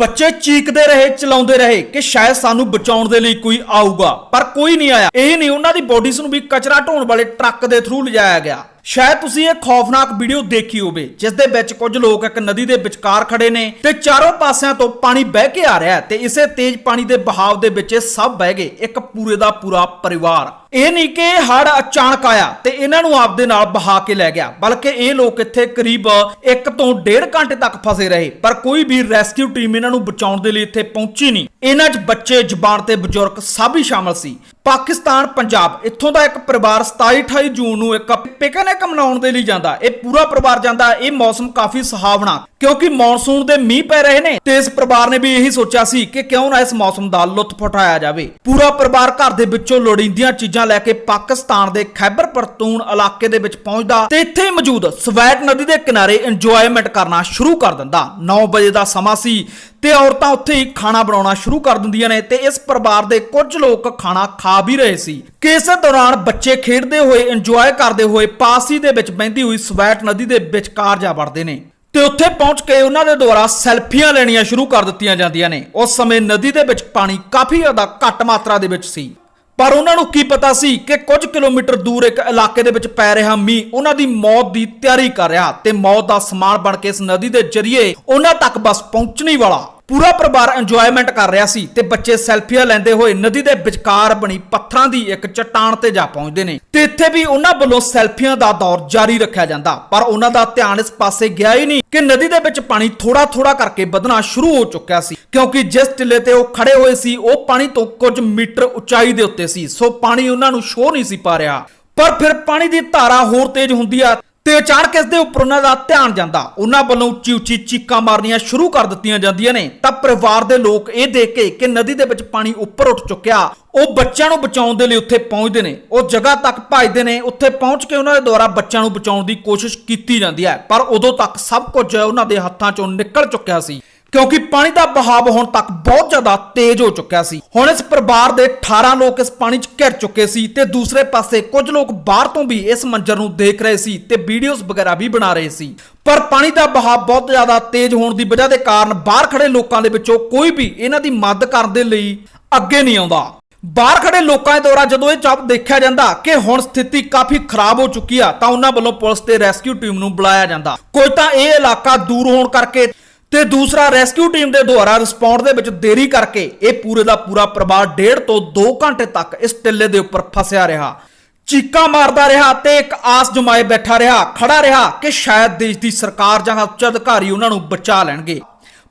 ਬੱਚੇ ਚੀਕਦੇ ਰਹੇ, ਚਲਾਉਂਦੇ ਰਹੇ ਕਿ ਸ਼ਾਇਦ ਸਾਨੂੰ ਬਚਾਉਣ ਦੇ ਲਈ ਕੋਈ ਆਊਗਾ, ਪਰ ਕੋਈ ਨਹੀਂ ਆਇਆ। ਇਹ ਨਹੀਂ ਉਹਨਾਂ ਦੀ ਬੋਡੀਜ਼ ਨੂੰ ਵੀ ਕਚਰਾ ਢੋਣ ਵਾਲੇ ਟਰੱਕ ਦੇ ਥਰੂ ਲਿਜਾਇਆ ਗਿਆ। ਸ਼ਾਇਦ ਤੁਸੀਂ ਇਹ ਖੌਫਨਾਕ ਵੀਡੀਓ ਦੇਖੀ ਹੋਵੇ, ਜਿਸ ਦੇ ਵਿੱਚ ਕੁਝ ਲੋਕ ਇੱਕ ਨਦੀ ਦੇ ਵਿਚਕਾਰ ਖੜੇ ਨੇ ਤੇ ਚਾਰੋਂ ਪਾਸਿਆਂ ਤੋਂ ਪਾਣੀ ਵਹਿ ਕੇ ਆ ਰਿਹਾ ਤੇ ਇਸੇ ਤੇਜ਼ ਪਾਣੀ ਦੇ ਬਹਾਵ ਦੇ ਵਿੱਚ ਸਭ ਬਹਿ ਗਏ, ਇੱਕ ਪੂਰੇ ਦਾ ਪੂਰਾ ਪਰਿਵਾਰ। ਇਹ ਨਹੀਂ ਕਿ ਹੜ ਅਚਾਨਕ ਆਇਆ ਤੇ ਇਹਨਾਂ ਨੂੰ ਆਪਦੇ ਨਾਲ ਬਹਾ ਕੇ ਲੈ ਗਿਆ, ਬਲਕਿ ਇਹ ਲੋਕ ਇੱਥੇ ਕਰੀਬ 1 ਤੋਂ 1.5 ਘੰਟੇ ਤੱਕ ਫਸੇ ਰਹੇ, ਪਰ ਕੋਈ ਵੀ ਰੈਸਕਿਊ ਟੀਮ ਇਹਨਾਂ ਨੂੰ ਬਚਾਉਣ ਦੇ ਲਈ ਇੱਥੇ ਪਹੁੰਚੀ ਨਹੀਂ। ਇਹਨਾਂ 'ਚ ਬੱਚੇ, ਜ਼ਬਾਨ ਤੇ ਬਜ਼ੁਰਗ ਸਭ ਹੀ ਸ਼ਾਮਲ ਸੀ। ਪਾਕਿਸਤਾਨ, ਪੰਜਾਬ, ਇੱਥੋਂ ਦਾ ਇੱਕ ਪਰਿਵਾਰ 27 28 ਜੂਨ ਨੂੰ ਇੱਕ ਪਿਕਨਿਕ ਮਨਾਉਣ ਦੇ ਲਈ ਜਾਂਦਾ। ਇਹ ਪੂਰਾ ਪਰਿਵਾਰ ਜਾਂਦਾ, ਇਹ ਮੌਸਮ ਕਾਫੀ ਸੁਹਾਵਣਾ, ਕਿਉਂਕਿ ਮੌਨਸੂਨ ਦੇ ਮੀਂਹ ਪੈ ਰਹੇ ਨੇ ਤੇ ਇਸ ਪਰਿਵਾਰ ਨੇ ਵੀ ਇਹੀ ਸੋਚਿਆ ਸੀ ਕਿ ਕਿਉਂ ਨਾ ਇਸ ਮੌਸਮ ਦਾ ਲੁਤਫ ਉਠਾਇਆ ਜਾਵੇ। ਪੂਰਾ ਪਰਿਵਾਰ ਘਰ ਦੇ ਵਿੱਚੋਂ ਲੋੜੀਂਦੀਆਂ ਚੀਜ਼ਾਂ ਲੈ ਕੇ ਪਾਕਿਸਤਾਨ ਦੇ ਖੈਬਰ ਪਖਤੂਨ ਇਲਾਕੇ ਦੇ ਵਿੱਚ ਪਹੁੰਚਦਾ ਤੇ ਇੱਥੇ ਮੌਜੂਦ ਸਵੈਟ ਨਦੀ ਦੇ ਕਿਨਾਰੇ ਇੰਜੋਇਮੈਂਟ ਕਰਨਾ ਸ਼ੁਰੂ ਕਰ ਦਿੰਦਾ। 9 ਵਜੇ ਦਾ ਸਮਾਂ ਸੀ ਤੇ ਔਰਤਾਂ ਉੱਥੇ ਹੀ ਖਾਣਾ ਬਣਾਉਣਾ ਸ਼ੁਰੂ ਕਰ ਦਿੰਦੀਆਂ ਨੇ ਤੇ ਇਸ ਪਰਿਵਾਰ ਦੇ ਕੁਝ ਲੋਕ ਖਾਣਾ ਖਾ ਵੀ ਰਹੇ ਸੀ। ਕਿ ਇਸੇ ਦੌਰਾਨ ਬੱਚੇ ਖੇਡਦੇ ਹੋਏ ਇੰਜੋਏ ਕਰਦੇ ਹੋਏ ਪਾਸੀ ਦੇ ਵਿੱਚ ਬਹਿੰਦੀ ਹੋਈ ਸਵੈਟ ਨਦੀ ਦੇ ਵਿਚਕਾਰ ਜਾ ਵੜਦੇ ਨੇ। ਤੇ ਉੱਥੇ ਪਹੁੰਚ ਕੇ ਉਹਨਾਂ ਦੇ ਦੁਆਰਾ ਸੈਲਫੀਆਂ ਲੈਣੀਆਂ ਸ਼ੁਰੂ ਕਰ ਦਿੱਤੀਆਂ ਜਾਂਦੀਆਂ ਨੇ। ਉਸ ਸਮੇਂ ਨਦੀ ਦੇ ਵਿੱਚ ਪਾਣੀ ਕਾਫੀ ਜ਼ਿਆਦਾ ਘੱਟ ਮਾਤਰਾ ਦੇ ਵਿੱਚ ਸੀ। ਪਰ ਉਹਨਾਂ ਨੂੰ ਕੀ ਪਤਾ ਸੀ ਕਿ ਕੁਝ ਕਿਲੋਮੀਟਰ ਦੂਰ ਇੱਕ ਇਲਾਕੇ ਦੇ ਵਿੱਚ ਪੈ ਰਿਹਾ ਮੀਂਹ ਉਹਨਾਂ ਦੀ ਮੌਤ ਦੀ ਤਿਆਰੀ ਕਰ ਰਿਹਾ ਤੇ ਮੌਤ ਦਾ ਸਮਾਨ ਬਣ ਕੇ ਇਸ ਨਦੀ ਦੇ ਜ਼ਰੀਏ ਉਹਨਾਂ ਤੱਕ ਬਸ ਪਹੁੰਚਣੀ ਵਾਲਾ ਪੂਰਾ ਪਰਿਵਾਰ ਇੰਜੋਇਮੈਂਟ ਕਰ ਰਿਹਾ ਸੀ ਤੇ ਬੱਚੇ ਸੈਲਫੀਆਂ ਲੈਂਦੇ ਹੋਏ ਨਦੀ ਦੇ ਵਿਚਕਾਰ ਬਣੀ ਪੱਥਰਾਂ ਦੀ ਇੱਕ ਚਟਾਨ ਤੇ ਜਾ ਪਹੁੰਚਦੇ ਨੇ। ਤੇ ਇੱਥੇ ਵੀ ਉਹਨਾਂ ਵੱਲੋਂ ਸੈਲਫੀਆਂ ਦਾ ਦੌਰ ਜਾਰੀ ਰੱਖਿਆ ਜਾਂਦਾ, ਪਰ ਉਹਨਾਂ ਦਾ ਧਿਆਨ ਇਸ ਪਾਸੇ ਗਿਆ ਹੀ ਨਹੀਂ ਕਿ ਨਦੀ ਦੇ ਵਿੱਚ ਪਾਣੀ ਥੋੜਾ ਥੋੜਾ ਕਰਕੇ ਵਧਣਾ ਸ਼ੁਰੂ ਹੋ ਚੁੱਕਿਆ ਸੀ, ਕਿਉਂਕਿ ਜਿਸ ਟਿੱਲੇ ਤੇ ਉਹ ਖੜੇ ਹੋਏ ਸੀ, ਉਹ ਪਾਣੀ ਤੋਂ ਕੁਝ ਮੀਟਰ ਉਚਾਈ ਦੇ ਉੱਤੇ ਸੀ, ਸੋ ਪਾਣੀ ਉਹਨਾਂ ਨੂੰ ਸ਼ੋਅ ਨਹੀਂ ਸੀ ਪਾ ਰਿਹਾ। ਪਰ ਫਿਰ ਪਾਣੀ ਦੀ ਧਾਰਾ ਹੋਰ ਤੇਜ਼ ਹੁੰਦੀ ਆ ਤੇ ਅਚਾਨਕ ਇਸ ਦੇ ਉੱਪਰ ਉਹਨਾਂ ਦਾ ਧਿਆਨ ਜਾਂਦਾ। ਉਹਨਾਂ ਵੱਲੋਂ ਉੱਚੀ ਉੱਚੀ ਚੀਕਾਂ ਮਾਰਨੀਆਂ ਸ਼ੁਰੂ ਕਰ ਦਿੱਤੀਆਂ ਜਾਂਦੀਆਂ ਨੇ। ਤਾਂ ਪਰਿਵਾਰ ਦੇ ਲੋਕ ਇਹ ਦੇਖ ਕੇ ਕਿ ਨਦੀ ਦੇ ਵਿੱਚ ਪਾਣੀ ਉੱਪਰ ਉੱਠ ਚੁੱਕਿਆ। ਉਹ ਬੱਚਿਆਂ ਨੂੰ ਬਚਾਉਣ ਦੇ ਲਈ ਉੱਥੇ ਪਹੁੰਚਦੇ ਨੇ। ਉਹ ਜਗ੍ਹਾ ਤੱਕ ਭੱਜਦੇ ਨੇ। ਉੱਥੇ ਪਹੁੰਚ ਕੇ ਉਹਨਾਂ ਦੇ ਦੁਆਰਾ ਬੱਚਿਆਂ ਨੂੰ ਬਚਾਉਣ ਦੀ ਕੋਸ਼ਿਸ਼ ਕੀਤੀ ਜਾਂਦੀ ਹੈ। ਪਰ ਉਦੋਂ ਤੱਕ ਸਭ ਕੁਝ ਉਹਨਾਂ ਦੇ ਹੱਥਾਂ ਚੋਂ ਨਿਕਲ ਚੁੱਕਿਆ ਸੀ। ਕਿਉਂਕਿ ਪਾਣੀ ਦਾ ਬਹਾਵ ਹੁਣ ਤੱਕ ਬਹੁਤ ਜ਼ਿਆਦਾ ਤੇਜ਼ ਹੋ ਚੁੱਕਿਆ ਸੀ। ਹੁਣ ਇਸ ਪਰਿਵਾਰ ਦੇ 18 ਲੋਕ ਇਸ ਪਾਣੀ 'ਚ ਘਿਰ ਚੁੱਕੇ ਸੀ ਤੇ ਦੂਸਰੇ ਪਾਸੇ ਕੁਝ ਲੋਕ ਬਾਹਰ ਤੋਂ ਵੀ ਇਸ ਮੰਜ਼ਰ ਨੂੰ ਦੇਖ ਰਹੇ ਸੀ ਤੇ ਵੀਡੀਓਜ਼ ਵਗੈਰਾ ਵੀ ਬਣਾ ਰਹੇ ਸੀ। ਪਰ ਪਾਣੀ ਦਾ ਬਹਾਵ ਬਹੁਤ ਜ਼ਿਆਦਾ ਤੇਜ਼ ਹੋਣ ਦੀ ਵਜ੍ਹਾ ਦੇ ਕਾਰਨ ਬਾਹਰ ਖੜੇ ਲੋਕਾਂ ਦੇ ਵਿੱਚੋਂ ਕੋਈ ਵੀ ਇਹਨਾਂ ਦੀ ਮਦਦ ਕਰਨ ਦੇ ਲਈ ਅੱਗੇ ਨਹੀਂ ਆਉਂਦਾ। ਬਾਹਰ ਖੜੇ ਲੋਕਾਂ ਦੇ ਦੁਆਰਾ ਜਦੋਂ ਇਹ ਜਬ ਦੇਖਿਆ ਜਾਂਦਾ ਕਿ ਹੁਣ ਸਥਿਤੀ ਕਾਫੀ ਖਰਾਬ ਹੋ ਚੁੱਕੀ ਆ ਤਾਂ ਉਹਨਾਂ ਵੱਲੋਂ ਪੁਲਿਸ ਤੇ ਰੈਸਕਿਊ ਟੀਮ ਨੂੰ ਬੁਲਾਇਆ ਜਾਂਦਾ। ਕੋਈ ਤਾਂ ਇਹ ਇਲਾਕਾ ਦੂਰ ਹੋਣ ਕਰਕੇ ਤੇ ਦੂਸਰਾ ਰੈਸਕਿਊ ਟੀਮ ਦੇ ਦੁਆਰਾ ਰਿਸਪੌਂਡ ਦੇ ਵਿੱਚ ਦੇਰੀ ਕਰਕੇ ਇਹ ਪੂਰੇ ਦਾ ਪੂਰਾ ਪਰਿਵਾਰ ਡੇਢ ਤੋਂ 2 ਘੰਟੇ ਤੱਕ ਇਸ ਟਿੱਲੇ ਦੇ ਉੱਪਰ ਫਸਿਆ ਰਿਹਾ। ਚੀਕਾਂ ਮਾਰਦਾ ਰਿਹਾ ਤੇ ਇੱਕ ਆਸ ਜਮਾਏ ਬੈਠਾ ਰਿਹਾ, ਖੜਾ ਰਿਹਾ ਕਿ ਸ਼ਾਇਦ ਦੇਸ਼ ਦੀ ਸਰਕਾਰ ਜਾਂ ਉੱਚ ਅਧਿਕਾਰੀ ਉਹਨਾਂ ਨੂੰ ਬਚਾ ਲੈਣਗੇ।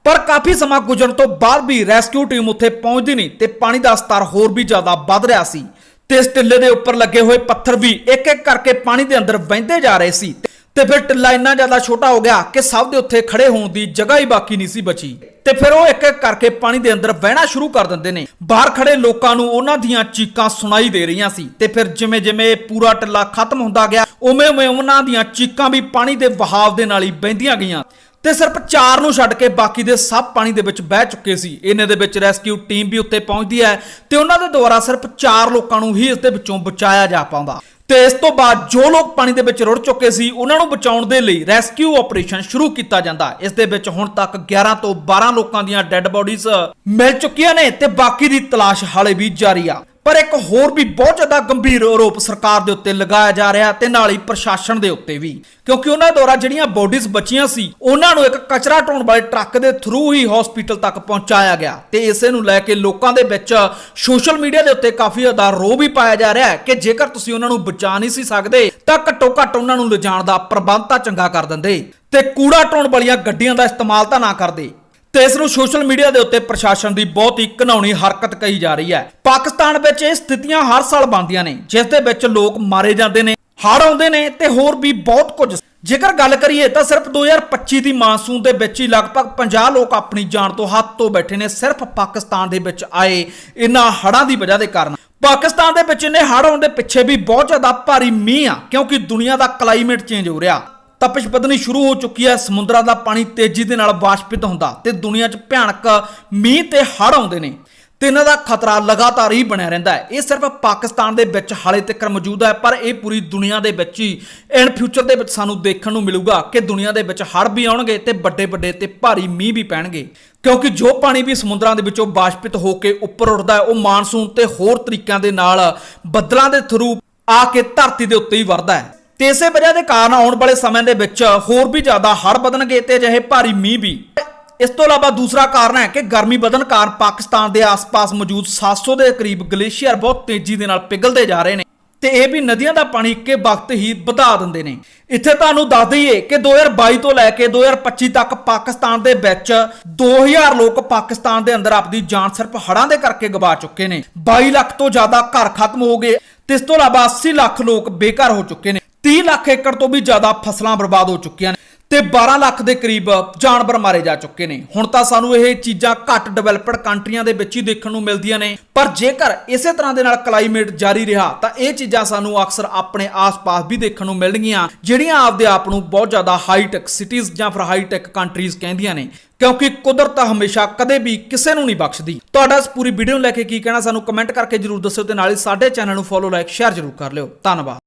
ਪਰ ਕਾਫੀ ਸਮਾਂ ਗੁਜ਼ਰਨ ਤੋਂ ਬਾਅਦ ਵੀ ਰੈਸਕਿਊ ਟੀਮ ਉੱਥੇ ਪਹੁੰਚਦੀ ਨਹੀਂ ਤੇ ਪਾਣੀ ਦਾ ਸਤਰ ਹੋਰ ਵੀ ਜ਼ਿਆਦਾ ਵੱਧ ਰਿਹਾ ਸੀ ਤੇ ਇਸ ਟਿੱਲੇ ਦੇ ਉੱਪਰ ਲੱਗੇ ਹੋਏ ਪੱਥਰ ਵੀ ਇੱਕ ਇੱਕ ਕਰਕੇ ਪਾਣੀ ਦੇ ਅੰਦਰ ਵਹਿੰਦੇ ਜਾ ਰਹੇ ਸੀ। ਤੇ ਫਿਰ ਟਿੱਲਾ ਇੰਨਾ ਜ਼ਿਆਦਾ ਛੋਟਾ ਹੋ ਗਿਆ ਕਿ ਸਭ ਦੇ ਉੱਥੇ ਖੜੇ ਹੋਣ ਦੀ ਜਗ੍ਹਾ ਹੀ ਬਾਕੀ ਨਹੀਂ ਸੀ ਬਚੀ। ਤੇ ਫਿਰ ਉਹ ਇੱਕ ਇੱਕ ਕਰਕੇ ਪਾਣੀ ਦੇ ਅੰਦਰ ਵਹਿਣਾ ਸ਼ੁਰੂ ਕਰ ਦਿੰਦੇ ਨੇ। ਬਾਹਰ ਖੜੇ ਲੋਕਾਂ ਨੂੰ ਉਹਨਾਂ ਦੀਆਂ ਚੀਕਾਂ ਸੁਣਾਈ ਦੇ ਰਹੀਆਂ ਸੀ। ਤੇ ਫਿਰ ਜਿਵੇਂ ਜਿਵੇਂ ਪੂਰਾ ਟਿੱਲਾ ਖਤਮ ਹੁੰਦਾ ਗਿਆ ਉਵੇਂ ਉਵੇਂ ਉਹਨਾਂ ਦੀਆਂ ਚੀਕਾਂ ਵੀ ਪਾਣੀ ਦੇ ਵਹਾਵ ਦੇ ਨਾਲ ਹੀ ਬਹਿੰਦੀਆਂ ਗਈਆਂ। ਤੇ ਸਿਰਫ ਚਾਰ ਨੂੰ ਛੱਡ ਕੇ ਬਾਕੀ ਦੇ ਸਭ ਪਾਣੀ ਦੇ ਵਿੱਚ ਬਹਿ ਚੁੱਕੇ ਸੀ। ਇਹਨੇ ਦੇ ਵਿੱਚ ਰੈਸਕਿਊ ਟੀਮ ਵੀ ਉੱਤੇ ਪਹੁੰਚਦੀ ਹੈ ਤੇ ਉਹਨਾਂ ਦੇ ਦੁਆਰਾ ਸਿਰਫ ਚਾਰ ਲੋਕਾਂ ਨੂੰ ਹੀ ਇਸ ਦੇ ਵਿੱਚੋਂ ਬਚਾਇਆ ਜਾ ਪਾਉਂਦਾ। ਤੇ ਇਸ ਤੋਂ ਬਾਅਦ ਜੋ ਲੋਕ ਪਾਣੀ ਦੇ ਵਿੱਚ ਰੁੜ ਚੁੱਕੇ ਸੀ, ਉਹਨਾਂ ਨੂੰ ਬਚਾਉਣ ਦੇ ਲਈ ਰੈਸਕਿਊ ਆਪਰੇਸ਼ਨ ਸ਼ੁਰੂ ਕੀਤਾ ਜਾਂਦਾ। ਇਸ ਦੇ ਵਿੱਚ ਹੁਣ ਤੱਕ 11 ਤੋਂ 12 ਲੋਕਾਂ ਦੀਆਂ ਡੈੱਡ ਬੋਡੀਜ਼ ਮਿਲ ਚੁੱਕੀਆਂ ਨੇ ਤੇ ਬਾਕੀ ਦੀ ਤਲਾਸ਼ ਹਾਲੇ ਵੀ ਜਾਰੀ ਆ। ਪਰ ਇੱਕ ਹੋਰ ਵੀ ਬਹੁਤ ਜ਼ਿਆਦਾ ਗੰਭੀਰ ਆਰੋਪ ਸਰਕਾਰ ਦੇ ਉੱਤੇ ਲਗਾਇਆ ਜਾ ਰਿਹਾ ਤੇ ਨਾਲ ਹੀ ਪ੍ਰਸ਼ਾਸਨ ਦੇ ਉੱਤੇ ਵੀ। ਕਿਉਂਕਿ ਉਹਨਾਂ ਦੁਆਰਾ ਜਿਹੜੀਆਂ ਬੋਡੀਜ਼ ਬਚੀਆਂ ਸੀ, ਉਹਨਾਂ ਨੂੰ ਇੱਕ ਕਚਰਾ ਢੋਣ ਵਾਲੇ ਟਰੱਕ ਦੇ ਥਰੂ ਹੀ ਹਸਪੀਟਲ ਤੱਕ ਪਹੁੰਚਾਇਆ ਗਿਆ ਤੇ ਇਸੇ ਨੂੰ ਲੈ ਕੇ ਲੋਕਾਂ ਦੇ ਵਿੱਚ ਸੋਸ਼ਲ ਮੀਡੀਆ ਦੇ ਉੱਤੇ ਕਾਫੀ ਜ਼ਿਆਦਾ ਰੋਹ ਵੀ ਪਾਇਆ ਜਾ ਰਿਹਾ ਹੈ ਕਿ ਜੇਕਰ ਤੁਸੀਂ ਉਹਨਾਂ ਨੂੰ ਬਚਾ ਨਹੀਂ ਸੀ ਸਕਦੇ, ਤਾਂ ਘੱਟੋ ਘੱਟ ਉਹਨਾਂ ਨੂੰ ਲਿਜਾਣ ਦਾ ਪ੍ਰਬੰਧ ਤਾਂ ਚੰਗਾ ਕਰ ਦਿੰਦੇ। ਤੇ ਕੂੜਾ ਢੋਣ ਵਾਲੀਆਂ ਗੱਡੀਆਂ ਦਾ ਇਸਤੇਮਾਲ ਤਾਂ ਨਾ ਕਰਦੇ। ਤੇ ਇਸ ਨੂੰ ਸੋਸ਼ਲ ਮੀਡੀਆ ਦੇ ਉੱਤੇ ਪ੍ਰਸ਼ਾਸਨ ਦੀ ਬਹੁਤ ਹੀ ਘਨਾਉਣੀ ਹਰਕਤ ਕਹੀ ਜਾ ਰਹੀ ਹੈ। ਪਾਕਿਸਤਾਨ ਵਿੱਚ ਇਹ ਸਥਿਤੀਆਂ ਹਰ ਸਾਲ ਬਣਦੀਆਂ ਨੇ, ਜਿਸ ਦੇ ਵਿੱਚ ਲੋਕ ਮਾਰੇ ਜਾਂਦੇ ਨੇ ਹੜ੍ਹ ਆਉਂਦੇ ਨੇ ਤੇ ਹੋਰ ਵੀ ਬਹੁਤ ਕੁਝ। ਜੇਕਰ ਗੱਲ ਕਰੀਏ ਤਾਂ ਸਿਰਫ 2025 ਦੀ ਮਾਨਸੂਨ ਦੇ ਵਿੱਚ ਹੀ ਲਗਭਗ 50 ਲੋਕ ਆਪਣੀ ਜਾਨ ਤੋਂ ਹੱਥ ਤੋਂ ਬੈਠੇ ਨੇ, ਸਿਰਫ ਪਾਕਿਸਤਾਨ ਦੇ ਵਿੱਚ ਆਏ ਇਨ੍ਹਾਂ ਹੜ੍ਹਾਂ ਦੀ ਵਜ੍ਹਾ ਦੇ ਕਾਰਨ। ਪਾਕਿਸਤਾਨ ਦੇ ਵਿੱਚ ਇਹਨੇ ਹੜ੍ਹ ਆਉਣ ਦੇ ਪਿੱਛੇ ਵੀ ਬਹੁਤ ਜ਼ਿਆਦਾ ਭਾਰੀ ਮੀਂਹ ਆ, ਕਿਉਂਕਿ ਦੁਨੀਆ ਦਾ ਕਲਾਈਮੇਟ ਚੇਂਜ ਹੋ ਰਿਹਾ। ਤਪਸ਼ ਵਧਣੀ ਸ਼ੁਰੂ ਹੋ ਚੁੱਕੀ ਹੈ। ਸਮੁੰਦਰਾਂ ਦਾ ਪਾਣੀ ਤੇਜ਼ੀ ਦੇ ਨਾਲ ਵਾਸ਼ਪਿਤ ਹੁੰਦਾ ਤੇ ਦੁਨੀਆ 'ਚ ਭਿਆਨਕ ਮੀਂਹ ਤੇ ਹੜ੍ਹ ਆਉਂਦੇ ਨੇ ਤੇ ਇਹਨਾਂ ਦਾ ਖਤਰਾ ਲਗਾਤਾਰ ਹੀ ਬਣਿਆ ਰਹਿੰਦਾ ਹੈ। ਇਹ ਸਿਰਫ ਪਾਕਿਸਤਾਨ ਦੇ ਵਿੱਚ ਹਾਲੇ ਤੱਕ ਮੌਜੂਦ ਹੈ, ਪਰ ਇਹ ਪੂਰੀ ਦੁਨੀਆ ਦੇ ਵਿੱਚ ਹੀ ਇਨ ਫਿਊਚਰ ਦੇ ਵਿੱਚ ਸਾਨੂੰ ਦੇਖਣ ਨੂੰ ਮਿਲੂਗਾ ਕਿ ਦੁਨੀਆ ਦੇ ਵਿੱਚ ਹੜ੍ਹ ਵੀ ਆਉਣਗੇ ਤੇ ਵੱਡੇ ਵੱਡੇ ਤੇ ਭਾਰੀ ਮੀਂਹ ਵੀ ਪੈਣਗੇ। ਕਿਉਂਕਿ ਜੋ ਪਾਣੀ ਵੀ ਸਮੁੰਦਰਾਂ ਦੇ ਵਿੱਚੋਂ ਬਾਸ਼ਪਿਤ ਹੋ ਕੇ ਉੱਪਰ ਉੱਠਦਾ ਹੈ, ਉਹ ਮਾਨਸੂਨ ਤੇ ਹੋਰ ਤਰੀਕਿਆਂ ਦੇ ਨਾਲ ਬੱਦਲਾਂ ਦੇ ਥਰੂ ਆ ਕੇ ਧਰਤੀ ਦੇ ਉੱਤੇ ਹੀ ਵਰਦਾ ਹੈ। ਤੇ ਇਸੇ ਵਜ੍ਹਾ ਦੇ ਕਾਰਨ ਆਉਣ ਵਾਲੇ ਸਮੇਂ ਦੇ ਵਿੱਚ ਹੋਰ ਵੀ ਜ਼ਿਆਦਾ ਹੜ੍ਹ ਵਧਣਗੇ ਤੇ ਅਜਿਹੇ ਭਾਰੀ ਮੀਂਹ ਵੀ। ਇਸ ਤੋਂ ਇਲਾਵਾ ਦੂਸਰਾ ਕਾਰਨ ਹੈ ਕਿ ਗਰਮੀ ਵਧਣ ਕਾਰਨ ਪਾਕਿਸਤਾਨ ਦੇ ਆਸ-ਪਾਸ ਮੌਜੂਦ 700 ਦੇ ਕਰੀਬ ਗਲੇਸ਼ੀਅਰ ਬਹੁਤ ਤੇਜ਼ੀ ਦੇ ਨਾਲ ਪਿਘਲਦੇ ਜਾ ਰਹੇ ਨੇ ਤੇ ਇਹ ਵੀ ਨਦੀਆਂ ਦਾ ਪਾਣੀ ਇੱਕੇ ਵਕਤ ਹੀ ਵਧਾ ਦਿੰਦੇ ਨੇ। ਇੱਥੇ ਤੁਹਾਨੂੰ ਦੱਸ ਦਈਏ ਕਿ 2022 ਤੋਂ ਲੈ ਕੇ 2025 ਤੱਕ ਪਾਕਿਸਤਾਨ ਦੇ ਵਿੱਚ 2000 ਲੋਕ ਪਾਕਿਸਤਾਨ ਦੇ ਅੰਦਰ ਆਪਣੀ ਜਾਨ ਸਿਰਫ ਹੜ੍ਹਾਂ ਦੇ ਕਰਕੇ ਗਵਾ ਚੁੱਕੇ ਨੇ। 22 ਲੱਖ ਤੋਂ ਜ਼ਿਆਦਾ ਘਰ ਖਤਮ ਹੋ ਗਏ ਤੇ ਇਸ ਤੋਂ ਇਲਾਵਾ 80 ਲੱਖ ਲੋਕ ਬੇਘਰ ਹੋ ਚੁੱਕੇ ਨੇ। 30 ਲੱਖ ਏਕੜ ਤੋਂ ਵੀ ਜ਼ਿਆਦਾ ਫਸਲਾਂ ਬਰਬਾਦ ਹੋ ਚੁੱਕੀਆਂ ਨੇ ਤੇ 12 ਲੱਖ ਦੇ ਕਰੀਬ ਜਾਨਵਰ ਮਾਰੇ ਜਾ ਚੁੱਕੇ ਨੇ। ਹੁਣ ਤਾਂ ਸਾਨੂੰ ਇਹ ਚੀਜ਼ਾਂ ਘੱਟ ਡਿਵੈਲਪਡ ਕੰਟਰੀਆਂ ਦੇ ਵਿੱਚ ਹੀ ਦੇਖਣ ਨੂੰ ਮਿਲਦੀਆਂ ਨੇ। ਪਰ ਜੇਕਰ ਇਸੇ ਤਰ੍ਹਾਂ ਦੇ ਨਾਲ ਕਲਾਈਮੇਟ ਜਾਰੀ ਰਿਹਾ, ਤਾਂ ਇਹ ਚੀਜ਼ਾਂ ਸਾਨੂੰ ਅਕਸਰ ਆਪਣੇ ਆਸ-ਪਾਸ ਵੀ ਦੇਖਣ ਨੂੰ ਮਿਲਣਗੀਆਂ, ਜਿਹੜੀਆਂ ਆਪਦੇ ਆਪ ਨੂੰ ਬਹੁਤ ਜ਼ਿਆਦਾ ਹਾਈਟੈਕ ਸਿਟੀਜ਼ ਜਾਂ ਫਿਰ ਹਾਈਟੈਕ ਕੰਟਰੀਜ਼ ਕਹਿੰਦੀਆਂ ਨੇ। ਕਿਉਂਕਿ ਕੁਦਰਤ ਹਮੇਸ਼ਾ ਕਦੇ ਵੀ ਕਿਸੇ ਨੂੰ ਨਹੀਂ ਬਖਸ਼ਦੀ। ਤੁਹਾਡਾ ਇਸ ਪੂਰੀ ਵੀਡੀਓ ਨੂੰ ਲੈ ਕੇ ਕੀ ਕਹਿਣਾ, ਸਾਨੂੰ ਕਮੈਂਟ ਕਰਕੇ ਜਰੂਰ ਦੱਸਿਓ ਤੇ ਨਾਲ ਹੀ ਸਾਡੇ ਚੈਨਲ ਨੂੰ ਫੋਲੋ ਲਾਈਕ ਸ਼ੇਅਰ ਜਰੂਰ ਕਰ ਲਿਓ। ਧੰਨਵਾਦ।